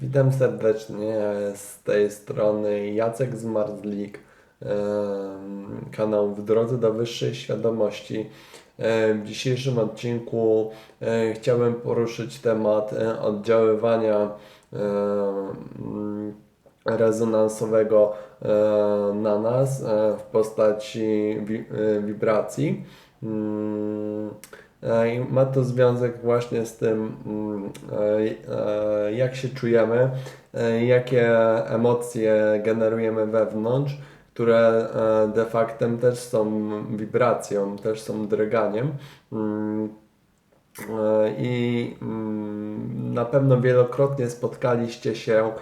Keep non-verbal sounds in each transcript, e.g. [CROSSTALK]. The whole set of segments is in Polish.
Witam serdecznie z tej strony Jacek Zmarzlik, kanał W drodze do wyższej świadomości. W dzisiejszym odcinku chciałem poruszyć temat oddziaływania mm, rezonansowego na nas w postaci wi- wibracji. E, I ma to związek właśnie z tym, mm, e, e, jak się czujemy, jakie emocje generujemy wewnątrz, które de facto też są wibracją, też są drganiem. Mm, I mm, na pewno wielokrotnie spotkaliście się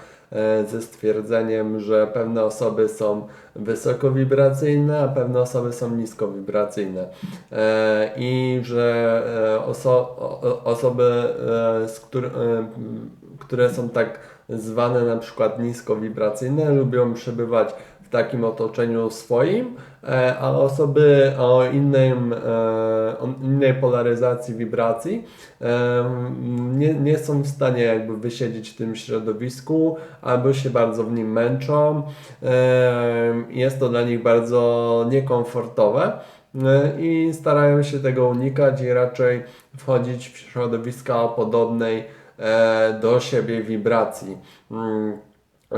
ze stwierdzeniem, że pewne osoby są wysokowibracyjne, a pewne osoby są niskowibracyjne. E, I że e, oso osoby, e, z któr- e, które są tak zwane na przykład niskowibracyjne, lubią przebywać w takim otoczeniu swoim, e, a osoby o innym, e, o innej polaryzacji wibracji e, nie, nie są w stanie jakby wysiedzieć w tym środowisku, albo się bardzo w nim męczą. Jest to dla nich bardzo niekomfortowe i starają się tego unikać i raczej wchodzić w środowiska o podobnej do siebie wibracji. E,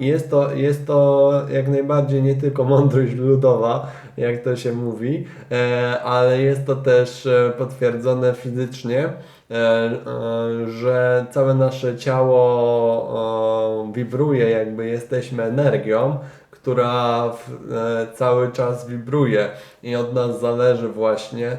Jest to, jest to jak najbardziej nie tylko mądrość ludowa, jak to się mówi, e, ale jest to też e, potwierdzone fizycznie, że całe nasze ciało wibruje, jakby jesteśmy energią, która cały czas wibruje i od nas zależy właśnie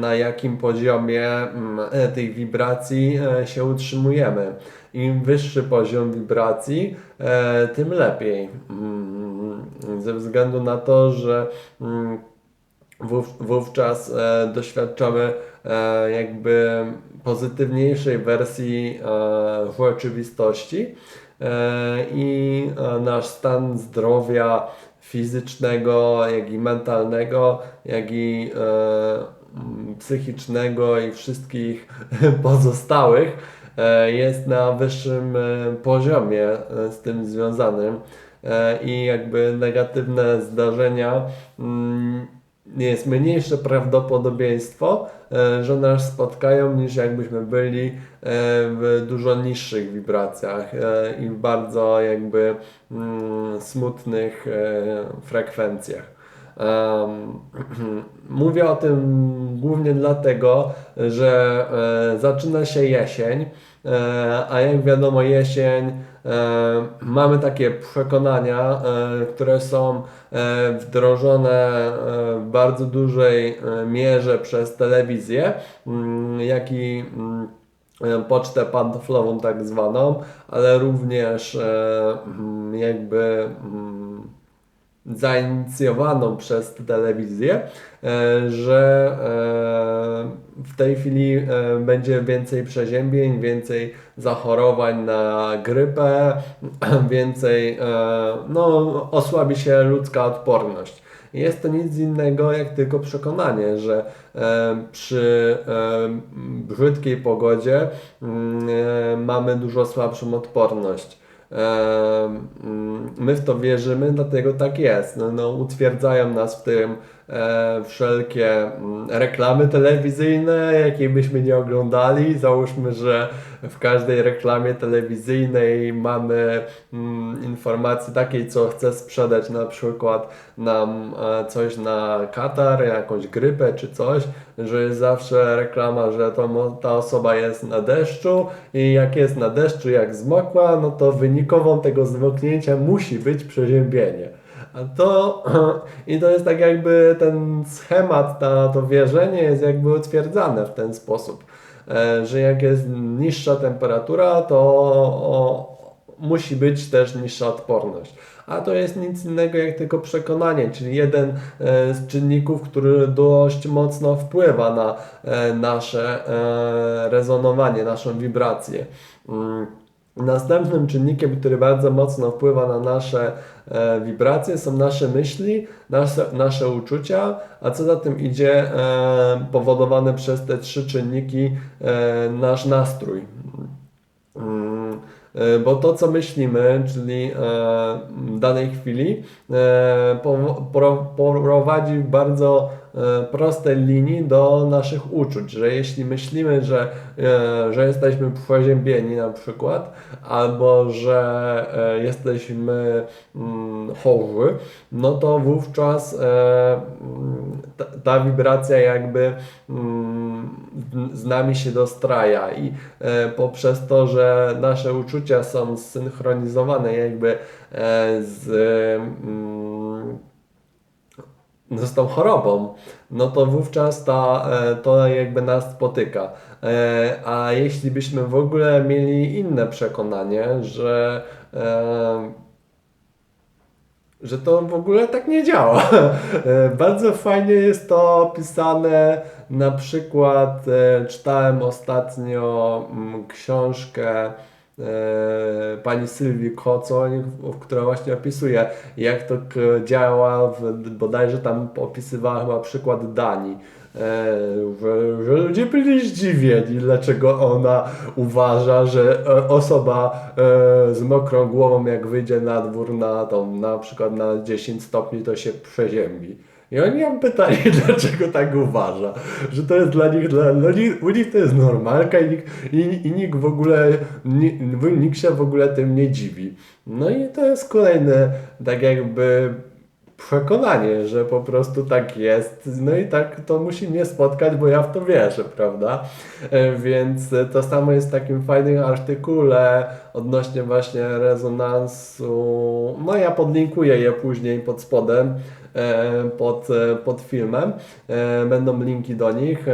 na jakim poziomie mm, tych wibracji się utrzymujemy. Im wyższy poziom wibracji, e, tym lepiej. Mm, Ze względu na to, że mm, wów, wówczas e, doświadczamy e, jakby pozytywniejszej wersji rzeczywistości i nasz stan zdrowia fizycznego, jak i mentalnego, jak i psychicznego i wszystkich [LAUGHS] pozostałych jest na wyższym e, poziomie e, z tym związanym e, i jakby negatywne zdarzenia mm, jest mniejsze prawdopodobieństwo, e, że nas spotkają niż jakbyśmy byli e, w dużo niższych wibracjach e, i w bardzo jakby mm, smutnych e, frekwencjach. [CLEARS THROAT] Mówię o tym głównie dlatego, że e, zaczyna się jesień, e, a jak wiadomo, jesień e, mamy takie przekonania, które są wdrożone w bardzo dużej mierze przez telewizję, mm, jak i mm, pocztę pantoflową tak zwaną, ale również mm, jakby zainicjowaną przez telewizję, e, że e, w tej chwili e, będzie więcej przeziębień, więcej zachorowań na grypę, [CLEARS THROAT] więcej, no, osłabi się ludzka odporność. Jest to nic innego jak tylko przekonanie, że przy brzydkiej pogodzie mm, mamy dużo słabszą odporność. Mm, My w to wierzymy, dlatego tak jest. No, no, utwierdzają nas w tym wszelkie mm, reklamy telewizyjne, jakiej byśmy nie oglądali. Załóżmy, że w każdej reklamie telewizyjnej mamy mm, informację takiej, co chce sprzedać na przykład nam e, coś na katar, jakąś grypę czy coś, że jest zawsze reklama, że to, ta osoba jest na deszczu i jak jest na deszczu, jak zmokła, no to wynikową tego zmoknięcia musi być przeziębienie. To, [CLEARS THROAT] i to jest tak jakby ten schemat, ta, to wierzenie jest jakby utwierdzane w ten sposób, e, że jak jest niższa temperatura, to musi być też niższa odporność. A to jest nic innego jak tylko przekonanie, czyli jeden e, z czynników, który dość mocno wpływa na e, nasze rezonowanie, naszą wibrację. Mm. Następnym czynnikiem, który bardzo mocno wpływa na nasze wibracje, są nasze myśli, nasze, nasze uczucia, a co za tym idzie, e, powodowane przez te trzy czynniki, e, nasz nastrój. Mm, E, Bo to, co myślimy, czyli e, w danej chwili, e, prowadzi bardzo e, prostej linii do naszych uczuć, że jeśli myślimy, że, e, że jesteśmy przeziębieni na przykład, albo że e, jesteśmy mm, chorzy, no to wówczas e, ta, wibracja jakby mm, z nami się dostraja i e, poprzez to, że nasze uczucia są zsynchronizowane jakby e, z, mm, z tą chorobą, no to wówczas ta, e, to jakby nas spotyka. E, A jeśli byśmy w ogóle mieli inne przekonanie, że e, że to w ogóle tak nie działa. [LAUGHS] Bardzo fajnie jest to opisane. Na przykład czytałem ostatnio mm, książkę pani Sylwii Kocoń, która właśnie opisuje, jak to działa, w, bodajże tam opisywała chyba przykład Danii. E, że, ludzie byli zdziwieni, dlaczego ona uważa, że e, osoba e, z mokrą głową, jak wyjdzie na dwór na, tą, na przykład na 10 stopni, to się przeziębi. I oni ją pytali, dlaczego tak uważa, że to jest dla nich, dla, nich u nich to jest normalka i i, i nikt w ogóle, ni, nikt się w ogóle tym nie dziwi. No i to jest kolejne, tak jakby przekonanie, że po prostu tak jest. No i tak to musi mnie spotkać, bo ja w to wierzę, prawda? E, Więc to samo jest w takim fajnym artykule odnośnie właśnie rezonansu. No ja podlinkuję je później pod spodem, e, pod, e, pod filmem. Będą linki do nich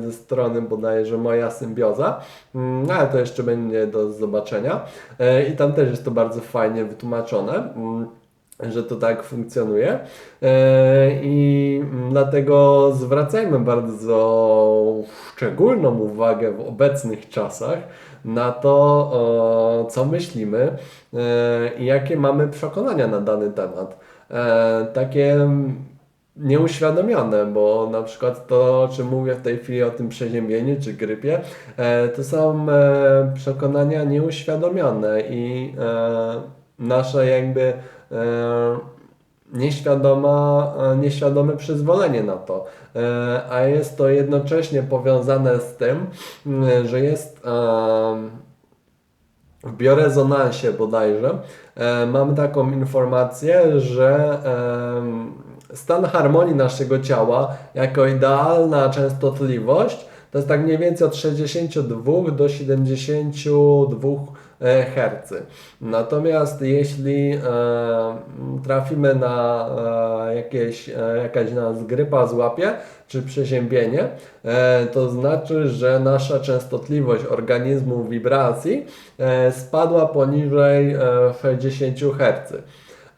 ze strony bodajże Moja Symbioza. Mm, ale to jeszcze będzie do zobaczenia. I tam też jest to bardzo fajnie wytłumaczone. Że to tak funkcjonuje. E, I dlatego zwracajmy bardzo szczególną uwagę w obecnych czasach na to, o, co myślimy e, i jakie mamy przekonania na dany temat. E, Takie nieuświadomione, bo na przykład to, o czym mówię w tej chwili o tym przeziębieniu czy grypie, e, to są e, przekonania nieuświadomione i e, nasze jakby e, nieświadoma, e, nieświadome przyzwolenie na to. E, A jest to jednocześnie powiązane z tym, m, że jest w biorezonansie bodajże e, mamy taką informację, że stan harmonii naszego ciała jako idealna częstotliwość to jest tak mniej więcej od 62 do 72 e, Hz. Natomiast jeśli e, trafimy na e, jakieś, e, jakaś nas grypa złapie, czy przeziębienie, e, to znaczy, że nasza częstotliwość organizmu wibracji e, spadła poniżej e, 60 Hz.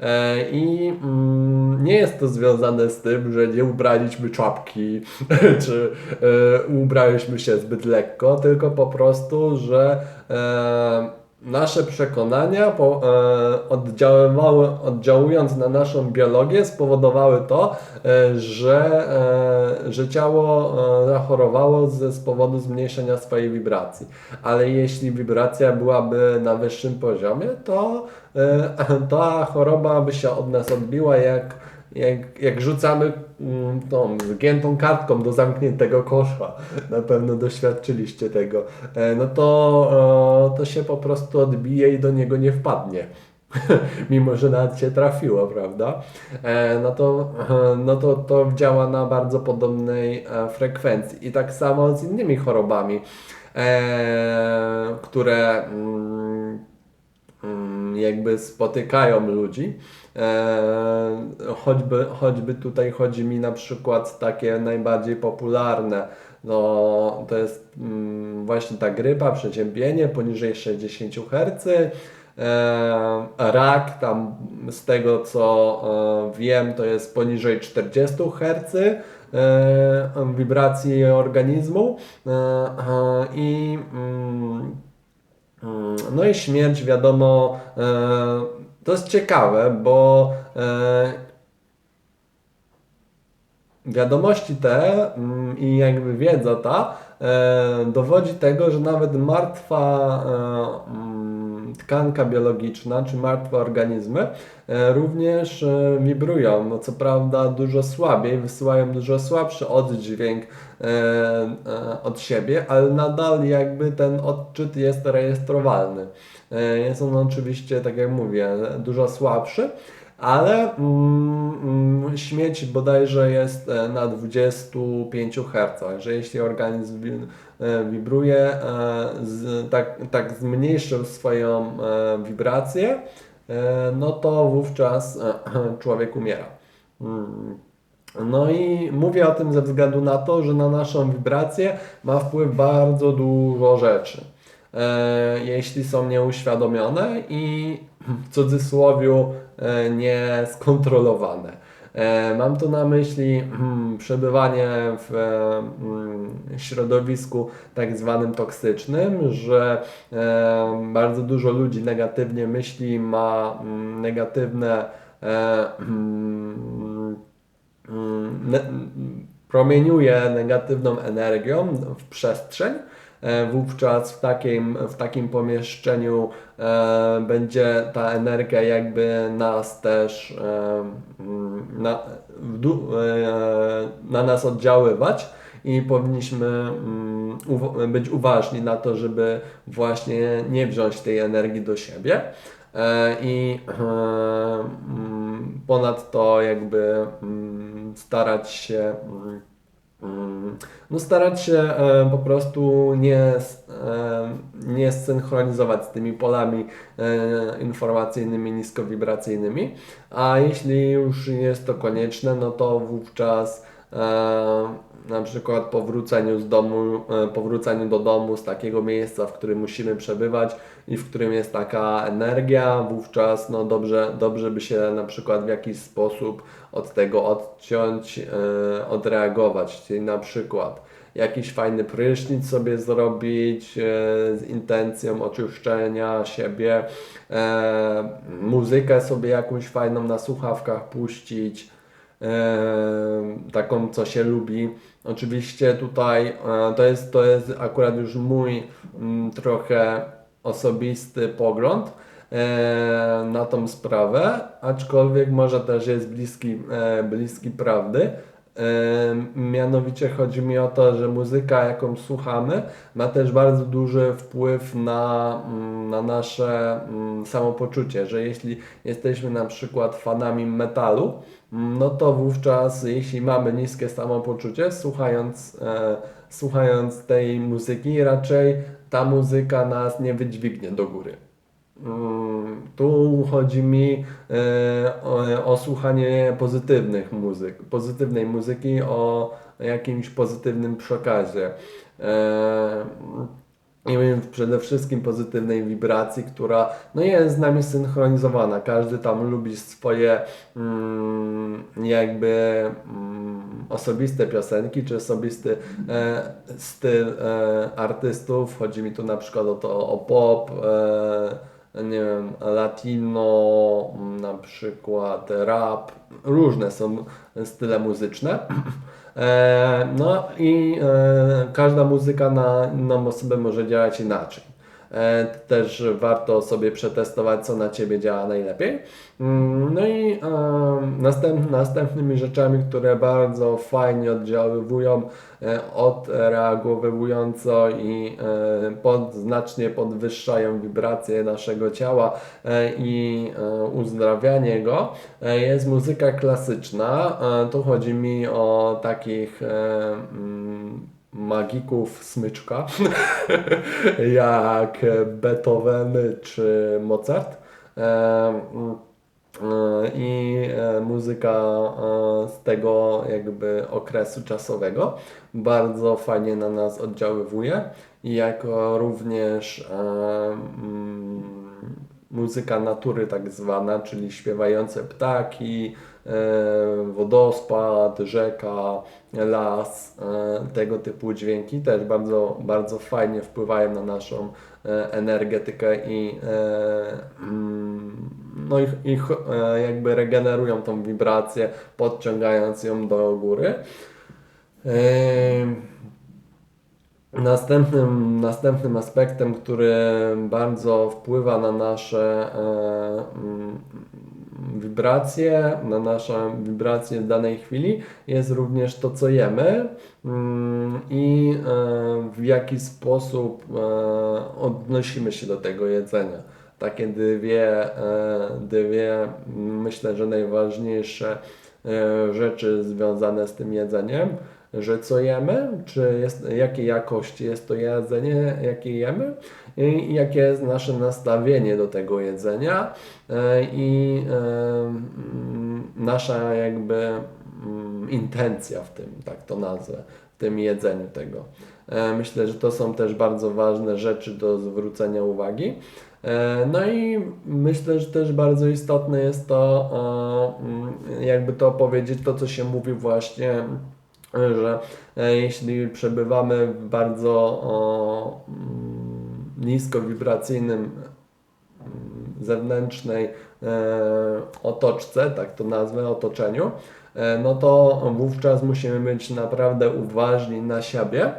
E, I mm, nie jest to związane z tym, że nie ubraliśmy czapki, [LAUGHS] czy e, ubraliśmy się zbyt lekko, tylko po prostu, że e, nasze przekonania po, e, oddziaływały, oddziałując na naszą biologię, spowodowały to, e, że, e, że ciało e, zachorowało ze, z powodu zmniejszenia swojej wibracji. Ale jeśli wibracja byłaby na wyższym poziomie, to e, ta choroba by się od nas odbiła jak, jak, jak rzucamy mm, tą zgiętą kartką do zamkniętego kosza. Na pewno doświadczyliście tego. E, No to, e, to się po prostu odbije i do niego nie wpadnie. [LAUGHS] Mimo, że nawet się trafiło, prawda? E, No to, no to to działa na bardzo podobnej frekwencji. I tak samo z innymi chorobami, które mm, jakby spotykają ludzi. E, choćby, choćby tutaj chodzi mi na przykład takie najbardziej popularne. No, to jest mm, właśnie ta grypa, przeziębienie poniżej 60 Hz. E, rak, tam z tego co e, wiem, to jest poniżej 40 Hz e, wibracji organizmu. I mm, Mm, No i śmierć, wiadomo, e, to jest ciekawe, bo e, wiadomości te mm, i jakby wiedza ta e, dowodzi tego, że nawet martwa mm, tkanka biologiczna czy martwe organizmy e, również e, wibrują. No, co prawda dużo słabiej, wysyłają dużo słabszy oddźwięk e, od siebie, ale nadal jakby ten odczyt jest rejestrowalny. Jest on oczywiście, tak jak mówię, dużo słabszy, ale mm, mm, śmieć bodajże jest na 25 Hz, że jeśli organizm wibruje, e, z, tak, tak zmniejszył swoją e, wibrację, e, no to wówczas e, [CLEARS THROAT] człowiek umiera. Mm. No i mówię o tym ze względu na to, że na naszą wibrację ma wpływ bardzo dużo rzeczy. E, jeśli są nieuświadomione i w cudzysłowie e, nieskontrolowane. E, Mam tu na myśli mm, przebywanie w e, mm, środowisku tak zwanym toksycznym, że e, bardzo dużo ludzi negatywnie myśli, ma mm, negatywne ne, promieniuje negatywną energią w przestrzeń. E, Wówczas w takim, w takim pomieszczeniu e, będzie ta energia jakby nas też e, mm, na, na nas oddziaływać i powinniśmy mm, być uważni na to, żeby właśnie nie wziąć tej energii do siebie. I mm, ponadto jakby starać się no starać się e, po prostu nie, e, nie synchronizować z tymi polami e, informacyjnymi niskowibracyjnymi, a jeśli już jest to konieczne, no to wówczas na przykład po wróceniu z domu, po wróceniu do domu z takiego miejsca, w którym musimy przebywać i w którym jest taka energia, wówczas no dobrze, dobrze by się na przykład w jakiś sposób od tego odciąć, e, odreagować, czyli na przykład jakiś fajny prysznic sobie zrobić e, z intencją oczyszczenia siebie, e, muzykę sobie jakąś fajną na słuchawkach puścić, taką co się lubi. Oczywiście tutaj to jest, to jest akurat już mój mm, trochę osobisty pogląd na tą sprawę, aczkolwiek może też jest bliski, e, bliski prawdy. E, Mianowicie chodzi mi o to, że muzyka, jaką słuchamy, ma też bardzo duży wpływ na, mm, na nasze mm, samopoczucie, że jeśli jesteśmy na przykład fanami metalu, mm, no to wówczas, jeśli mamy niskie samopoczucie, słuchając, e, słuchając tej muzyki, raczej ta muzyka nas nie wydźwignie do góry. Mm, Tu chodzi mi e, o, słuchanie pozytywnych muzyk, pozytywnej muzyki o jakimś pozytywnym przekazie. E, I przede wszystkim pozytywnej wibracji, która no jest z nami synchronizowana. Każdy tam lubi swoje mm, jakby mm, osobiste piosenki, czy osobisty e, styl e, artystów. Chodzi mi tu na przykład o to o pop, e, nie wiem, latino, na przykład rap. Różne są style muzyczne. E, No i e, każda muzyka na inną osobę może działać inaczej. E, Też warto sobie przetestować, co na Ciebie działa najlepiej. Mm, No i następ, następnymi rzeczami, które bardzo fajnie oddziaływują, e, odreagowująco i e, pod, znacznie podwyższają wibracje naszego ciała i uzdrawianie go, jest muzyka klasyczna. Tu chodzi mi o takich mm, magików smyczka, [LAUGHS] jak Beethoven czy Mozart. E, e, I e, muzyka z tego jakby okresu czasowego bardzo fajnie na nas oddziaływuje jako również mm, muzyka natury tak zwana, czyli śpiewające ptaki, wodospad, rzeka, las, e, tego typu dźwięki też bardzo, bardzo fajnie wpływają na naszą e, energetykę i, e, mm, no i, i e, jakby regenerują tą wibrację, podciągając ją do góry. Następnym, następnym aspektem, który bardzo wpływa na nasze e, mm, wibracje, na nasze wibracje w danej chwili, jest również to, co jemy mm, i e, w jaki sposób e, odnosimy się do tego jedzenia. Takie dwie, e, dwie myślę, że najważniejsze rzeczy związane z tym jedzeniem że co jemy, czy jest, jakiej jakości jest to jedzenie, jakie jemy i jakie jest nasze nastawienie do tego jedzenia e, i e, mm, nasza jakby mm, intencja w tym, tak to nazwę, w tym jedzeniu tego. E, myślę, że to są też bardzo ważne rzeczy do zwrócenia uwagi. No i myślę, że też bardzo istotne jest to, mm, jakby to powiedzieć, to co się mówi właśnie że e, jeśli przebywamy w bardzo o, mm, niskowibracyjnym mm, zewnętrznej e, otoczce, tak to nazwę, otoczeniu, e, no to wówczas musimy być naprawdę uważni na siebie,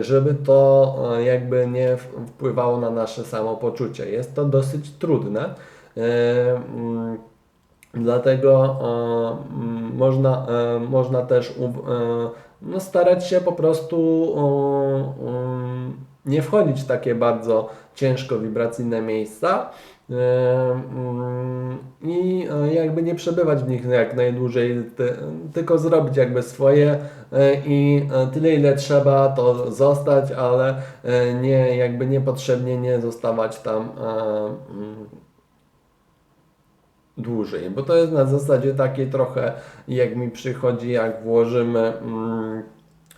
żeby to jakby nie wpływało na nasze samopoczucie. Jest to dosyć trudne. Dlatego e, można, e, można też e, no, starać się po prostu nie wchodzić w takie bardzo ciężko wibracyjne miejsca i jakby nie przebywać w nich jak najdłużej, tylko zrobić jakby swoje i tyle ile trzeba to zostać, ale nie jakby niepotrzebnie nie zostawać tam dłużej, bo to jest na zasadzie takiej trochę jak mi przychodzi, jak włożymy mm,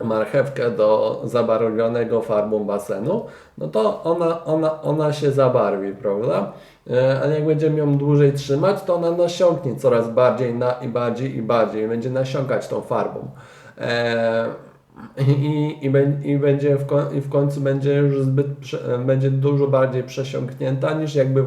marchewkę do zabarwionego farbą basenu, no to ona, ona, ona się zabarwi, prawda? E, ale jak będziemy ją dłużej trzymać, to ona nasiąknie coraz bardziej na, i bardziej i bardziej, będzie nasiąkać tą farbą. E, i, i, i będzie w, i w końcu będzie już zbyt, będzie dużo bardziej przesiąknięta niż jakby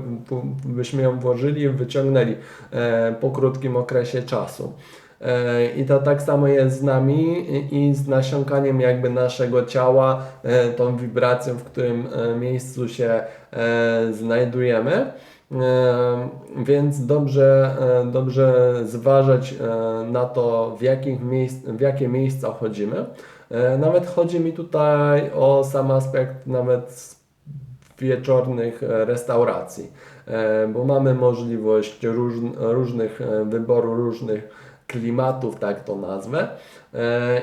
byśmy ją włożyli i wyciągnęli e, po krótkim okresie czasu. E, I to tak samo jest z nami i z nasiąkaniem jakby naszego ciała, e, tą wibracją, w którym miejscu się znajdujemy. Więc dobrze, dobrze zważać na to, w, jakich miejsc, w jakie miejsca chodzimy. E, nawet chodzi mi tutaj o sam aspekt nawet wieczornych e, restauracji, e, bo mamy możliwość róż, różnych wyboru różnych klimatów, tak to nazwę.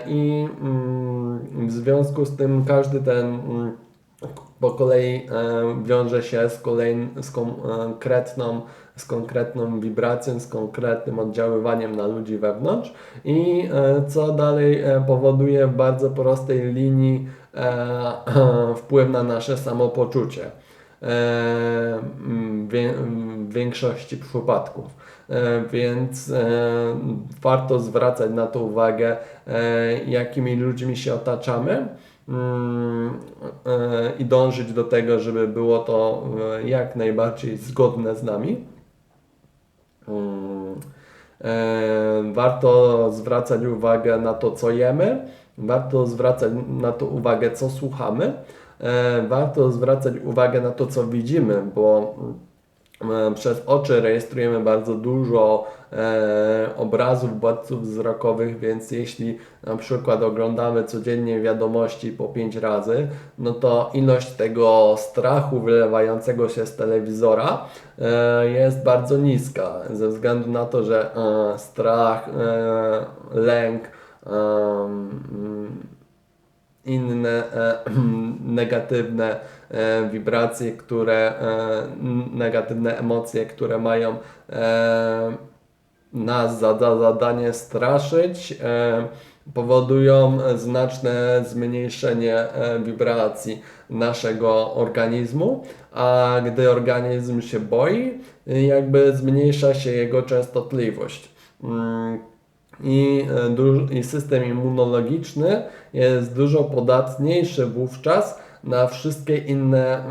I mm, w związku z tym każdy ten mm, po kolei wiąże się z, kolejn, z konkretną z konkretną wibracją, z konkretnym oddziaływaniem na ludzi wewnątrz i e, co dalej e, powoduje w bardzo prostej linii e, [CLEARS THROAT] wpływ na nasze samopoczucie w większości przypadków. Więc warto zwracać na to uwagę, jakimi ludźmi się otaczamy i dążyć do tego, żeby było to jak najbardziej zgodne z nami. Mm. E, warto zwracać uwagę na to, co jemy, warto zwracać na to uwagę, co słuchamy, e, warto zwracać uwagę na to, co widzimy, bo E, przez oczy rejestrujemy bardzo dużo e, obrazów bodźców wzrokowych, więc jeśli na przykład oglądamy codziennie wiadomości po 5 razy, no to ilość tego strachu wylewającego się z telewizora e, jest bardzo niska, ze względu na to, że e, strach, e, lęk, inne e, [CLEARS THROAT] negatywne e, wibracje, które, e, negatywne emocje, które mają nas za, za zadanie straszyć, powodują znaczne zmniejszenie wibracji naszego organizmu, a gdy organizm się boi, jakby zmniejsza się jego częstotliwość. Mm, i, e, i system immunologiczny jest dużo podatniejszy wówczas na wszystkie inne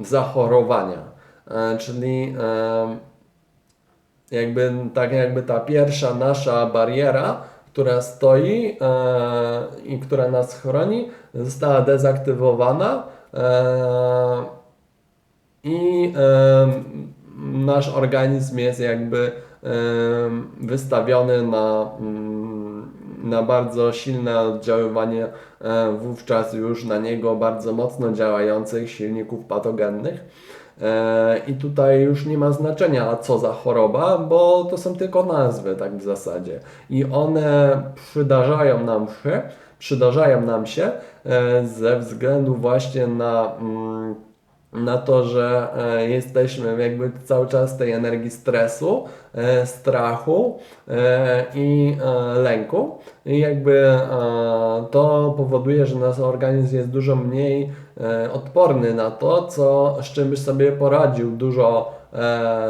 zachorowania. E, czyli jakby tak jakby ta pierwsza nasza bariera, która stoi e, i która nas chroni, została dezaktywowana e, i nasz organizm jest jakby wystawiony na, mm, na bardzo silne oddziaływanie e, wówczas już na niego bardzo mocno działających silników patogennych. E, I tutaj już nie ma znaczenia, co za choroba, bo to są tylko nazwy, tak w zasadzie. I one przydarzają nam się, przydarzają nam się e, ze względu właśnie na, mm, na to, że e, jesteśmy jakby cały czas w tej energii stresu, e, strachu e, i lęku. I jakby to powoduje, że nasz organizm jest dużo mniej odporny na to, co, z czym by sobie poradził dużo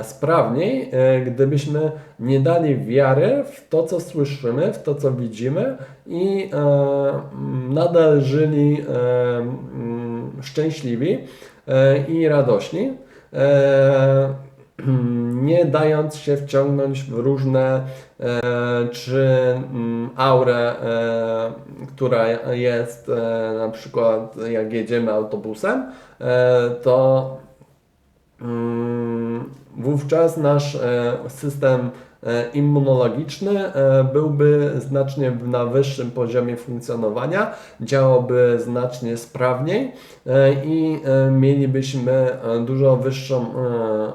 sprawniej, gdybyśmy nie dali wiary w to, co słyszymy, w to, co widzimy i nadal żyli szczęśliwi i radośni. E, [CLEARS THROAT] nie dając się wciągnąć w różne e, czy mm, aurę, e, która jest e, na przykład jak jedziemy autobusem, e, to mm, wówczas nasz e, system e, immunologiczny e, byłby znacznie na wyższym poziomie funkcjonowania, działałby znacznie sprawniej i mielibyśmy dużo wyższą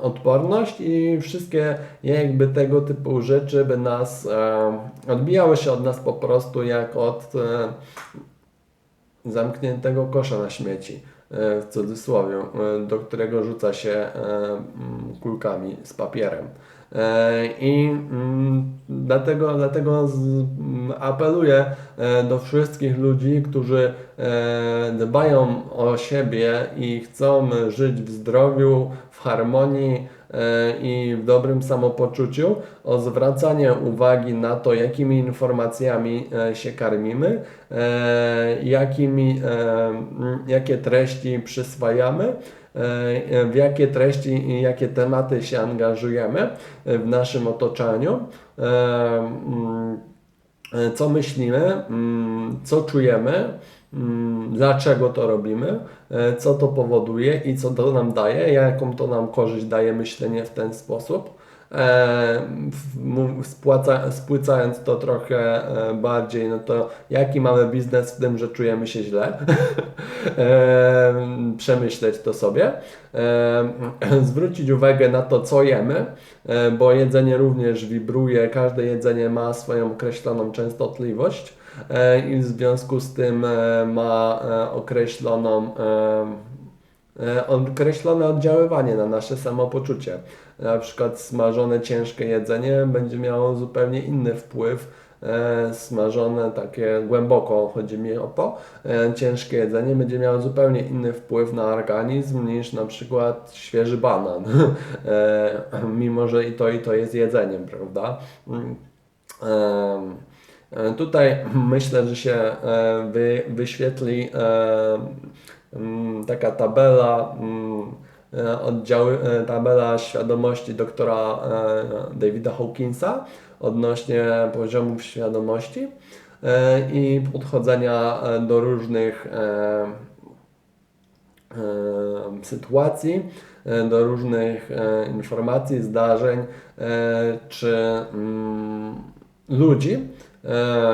odporność i wszystkie jakby tego typu rzeczy by nas odbijały się od nas po prostu jak od zamkniętego kosza na śmieci, w cudzysłowie, e, do którego rzuca się e, mm, kulkami z papierem. E, I mm, dlatego, dlatego mm, apeluję e, do wszystkich ludzi, którzy e, dbają o siebie i chcą żyć w zdrowiu, w harmonii e, i w dobrym samopoczuciu, o zwracanie uwagi na to, jakimi informacjami e, się karmimy, e, jakimi, e, jakie treści przyswajamy, e, w jakie treści i jakie tematy się angażujemy e, w naszym otoczeniu. E, e, co myślimy, co czujemy, dlaczego to robimy, e, co to powoduje i co to nam daje, jaką to nam korzyść daje myślenie w ten sposób. E, spłycając to trochę e, bardziej, no to jaki mamy biznes w tym, że czujemy się źle, [LAUGHS] przemyśleć to sobie, [CLEARS THROAT] zwrócić uwagę na to, co jemy, bo jedzenie również wibruje, każde jedzenie ma swoją określoną częstotliwość i w związku z tym e, ma e, określoną e, e, określone oddziaływanie na nasze samopoczucie. Na przykład smażone ciężkie jedzenie będzie miało zupełnie inny wpływ. E, smażone takie głęboko, chodzi mi o to, e, ciężkie jedzenie będzie miało zupełnie inny wpływ na organizm niż na przykład świeży banan. [LAUGHS] e, mimo, że i to i to jest jedzeniem, prawda? E, Tutaj [LAUGHS] myślę, że się e, wy, wyświetli e, mm, taka tabela, mm, e, oddziały, e, tabela świadomości doktora e, Davida Hawkinsa odnośnie poziomów świadomości e, i podchodzenia e, do różnych e, e, sytuacji, e, do różnych e, informacji, zdarzeń e, czy mm, ludzi, e,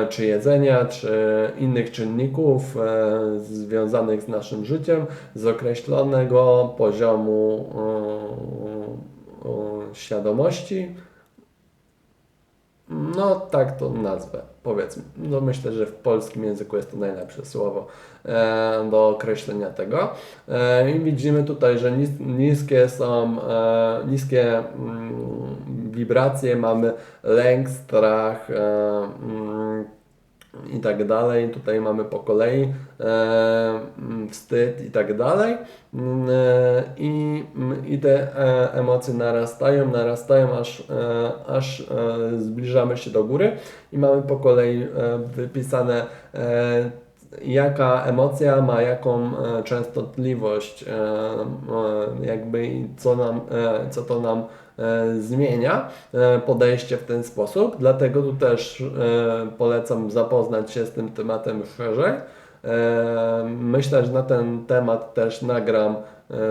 czy jedzenia, czy innych czynników e, związanych z naszym życiem z określonego poziomu e, e, świadomości. No, tak to nazwę, powiedzmy. No, myślę, że w polskim języku jest to najlepsze słowo e, do określenia tego. E, I widzimy tutaj, że nis, niskie są, e, niskie mm, wibracje, mamy lęk, strach mm, i tak dalej. Tutaj mamy po kolei e, mm, wstyd i tak dalej. Mm, e, I, mm, I te e, emocje narastają, narastają, aż, e, aż e, zbliżamy się do góry i mamy po kolei e, wypisane e, jaka emocja ma jaką e, częstotliwość, e, e, jakby co, nam, co to nam zmienia e, podejście w ten sposób. Dlatego tu też e, polecam zapoznać się z tym tematem szerzej. E, Myślę, że na ten temat też nagram e,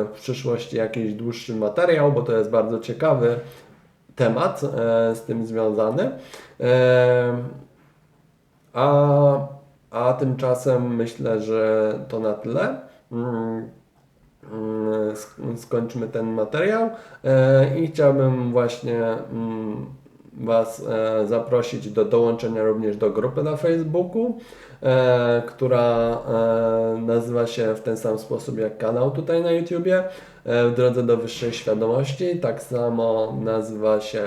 w przyszłości jakiś dłuższy materiał, bo to jest bardzo ciekawy temat e, z tym związany. E, A, a tymczasem myślę, że to na tyle. Mm, sk- Skończmy ten materiał e, i chciałbym właśnie mm, Was e, zaprosić do dołączenia również do grupy na Facebooku, e, która e, nazywa się w ten sam sposób jak kanał tutaj na YouTubie, e, w drodze do wyższej świadomości. Tak samo nazywa się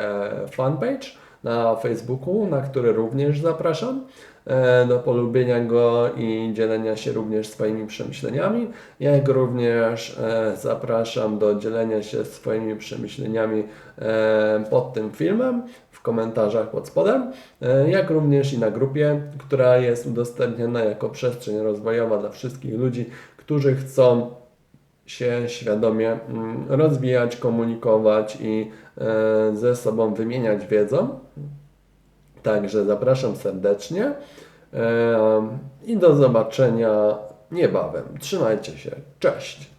fanpage na Facebooku, na który również zapraszam e, do polubienia go i dzielenia się również swoimi przemyśleniami, jak również e, zapraszam do dzielenia się swoimi przemyśleniami e, pod tym filmem, w komentarzach pod spodem, e, jak również i na grupie, która jest udostępniona jako przestrzeń rozwojowa dla wszystkich ludzi, którzy chcą się świadomie mm, rozwijać, komunikować i e, ze sobą wymieniać wiedzą. Także zapraszam serdecznie i do zobaczenia niebawem. Trzymajcie się. Cześć.